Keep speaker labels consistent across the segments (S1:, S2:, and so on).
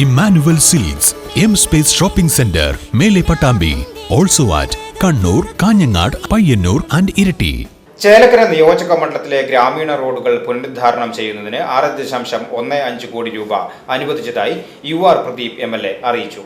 S1: Emmanuel silks M space shopping centre മേലെ Pattambi also at Kannur Kanhangad Payyanur and Iritty.
S2: Chelakkara നിയോജക മണ്ഡലത്തിലെ ഗ്രാമീണ റോഡുകൾ പുനരുദ്ധാരണം ചെയ്യുന്നതിന് ആറ് ദശാംശം ഒന്ന് അഞ്ച് കോടി രൂപ അനുവദിച്ചതായി U R Pradeep M L A അറിയിച്ചു.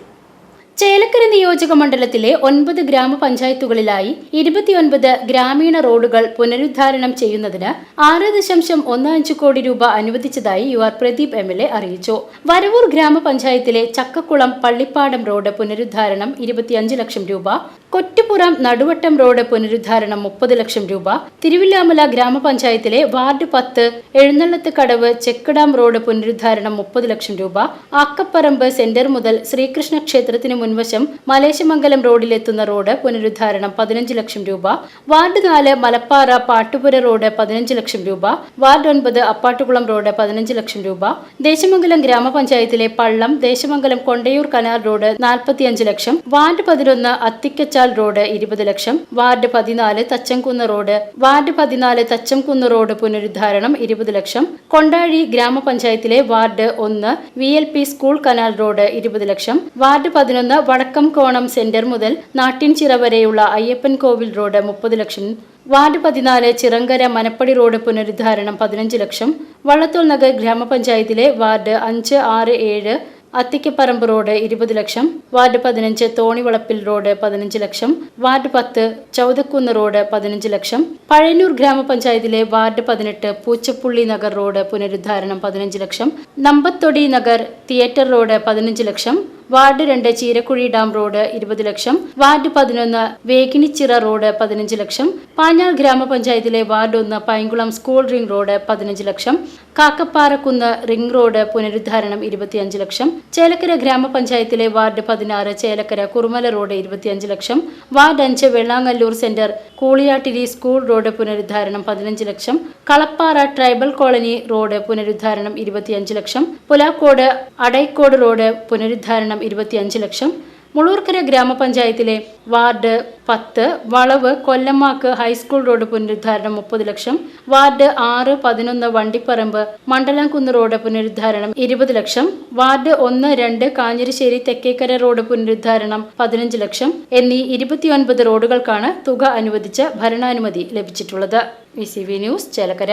S3: ചേലക്കര നിയോജക മണ്ഡലത്തിലെ ഒൻപത് ഗ്രാമപഞ്ചായത്തുകളിലായി ഇരുപത്തിയൊൻപത് ഗ്രാമീണ റോഡുകൾ പുനരുദ്ധാരണം ചെയ്യുന്നതിന് ആറ് ദശാംശം ഒന്ന് അഞ്ച് കോടി രൂപ അനുവദിച്ചതായി U R Pradeep M L A അറിയിച്ചു. വരവൂർ ഗ്രാമപഞ്ചായത്തിലെ ചക്കക്കുളം പള്ളിപ്പാടം റോഡ് പുനരുദ്ധാരണം ഇരുപത്തിയഞ്ച് ലക്ഷം രൂപ കൊറ്റുപുറം നടുവട്ടം റോഡ് പുനരുദ്ധാരണം മുപ്പത് ലക്ഷം രൂപ തിരുവില്ലാമല ഗ്രാമപഞ്ചായത്തിലെ വാർഡ് പത്ത് എഴുന്നള്ളത്ത് കടവ് ചെക്കിടാം റോഡ് പുനരുദ്ധാരണം മുപ്പത് ലക്ഷം രൂപ ആക്കപ്പറമ്പ് സെന്റർ മുതൽ ശ്രീകൃഷ്ണ ക്ഷേത്രത്തിന് മുൻവശം മലേശമംഗലം റോഡിലെത്തുന്ന റോഡ് പുനരുദ്ധാരണം പതിനഞ്ച് ലക്ഷം രൂപ. വാർഡ് നാല് മലപ്പാറ പാട്ടുപുര റോഡ് പതിനഞ്ച് ലക്ഷം രൂപ. വാർഡ് ഒൻപത് അപ്പാട്ടുകുളം റോഡ് പതിനഞ്ച് ലക്ഷം രൂപ. ദേശമംഗലം ഗ്രാമപഞ്ചായത്തിലെ പള്ളം ദേശമംഗലം കൊണ്ടയൂർ കനാൽ റോഡ് നാൽപ്പത്തിയഞ്ച് ലക്ഷം. വാർഡ് പതിനൊന്ന് അത്തിക്കച്ചാൽ റോഡ് ഇരുപത് ലക്ഷം. വാർഡ് പതിനാല് തച്ചംകുന്ന് റോഡ്. വാർഡ് പതിനാല് തച്ചംകുന്ന് റോഡ് പുനരുദ്ധാരണം ഇരുപത് ലക്ഷം. കൊണ്ടാഴി ഗ്രാമപഞ്ചായത്തിലെ വാർഡ് ഒന്ന് V L P school canal road ഇരുപത് ലക്ഷം. വാർഡ് പതിനൊന്ന് വടക്കം കോണം സെന്റർ മുതൽ നാട്ടിൻചിറ വരെയുള്ള അയ്യപ്പൻ കോവിൽ റോഡ് മുപ്പത് ലക്ഷം വാർഡ് പതിനാല് ചിറങ്കര മനപ്പടി റോഡ് പുനരുദ്ധാരണം പതിനഞ്ച് ലക്ഷം വള്ളത്തോൾ നഗർ ഗ്രാമപഞ്ചായത്തിലെ വാർഡ് അഞ്ച് ആറ് ഏഴ് അത്തിക്കപ്പറമ്പ് റോഡ് ഇരുപത് ലക്ഷം വാർഡ് പതിനഞ്ച് തോണിവളപ്പിൽ റോഡ് പതിനഞ്ച് ലക്ഷം വാർഡ് പത്ത് ചൗതക്കുന്ന് റോഡ് പതിനഞ്ച് ലക്ഷം പഴയന്നൂർ ഗ്രാമപഞ്ചായത്തിലെ വാർഡ് പതിനെട്ട് പൂച്ചപ്പുള്ളി നഗർ റോഡ് പുനരുദ്ധാരണം പതിനഞ്ച് ലക്ഷം നമ്പത്തൊടി നഗർ തിയേറ്റർ റോഡ് പതിനഞ്ച് ലക്ഷം വാർഡ് രണ്ട് ചീരക്കുഴി ഡാം റോഡ് ഇരുപത് ലക്ഷം വാർഡ് പതിനൊന്ന് വേഗിനിച്ചിറ റോഡ് പതിനഞ്ച് ലക്ഷം പാഞ്ഞാൾ ഗ്രാമപഞ്ചായത്തിലെ വാർഡ് ഒന്ന് പൈങ്കുളം സ്കൂൾ റിംഗ് റോഡ് പതിനഞ്ച് ലക്ഷം കാക്കപ്പാറക്കുന്ന് റിംഗ് റോഡ് പുനരുദ്ധാരണം ഇരുപത്തിയഞ്ച് ലക്ഷം ചേലക്കര ഗ്രാമപഞ്ചായത്തിലെ വാർഡ് പതിനാറ് ചേലക്കര കുറുമല റോഡ് ഇരുപത്തിയഞ്ച് ലക്ഷം വാർഡ് അഞ്ച് Vellangallur centre Kooliyattiri school road പുനരുദ്ധാരണം പതിനഞ്ച് lakh Kalappara tribal colony road പുനരുദ്ധാരണം ഇരുപത്തിയഞ്ച് ലക്ഷം പുലാക്കോട് അടൈക്കോട് റോഡ് പുനരുദ്ധാരണം ഇരുപത്തിയഞ്ച് ലക്ഷം. മുളൂർക്കര ഗ്രാമപഞ്ചായത്തിലെ വാർഡ് പത്ത് വളവ് കൊല്ലമാക്ക് ഹൈസ്കൂൾ റോഡ് പുനരുദ്ധാരണം മുപ്പത് ലക്ഷം. വാർഡ് ആറ് പതിനൊന്ന് വണ്ടിപ്പറമ്പ് മണ്ഡലംകുന്ന് റോഡ് പുനരുദ്ധാരണം ഇരുപത് ലക്ഷം. വാർഡ് ഒന്ന് രണ്ട് കാഞ്ഞിരശ്ശേരി തെക്കേക്കര റോഡ് പുനരുദ്ധാരണം പതിനഞ്ച് ലക്ഷം. എന്നീ ഇരുപത്തിയൊൻപത് റോഡുകൾക്കാണ് തുക അനുവദിച്ച ഭരണാനുമതി ലഭിച്ചിട്ടുള്ളത്. V news Chelakkara.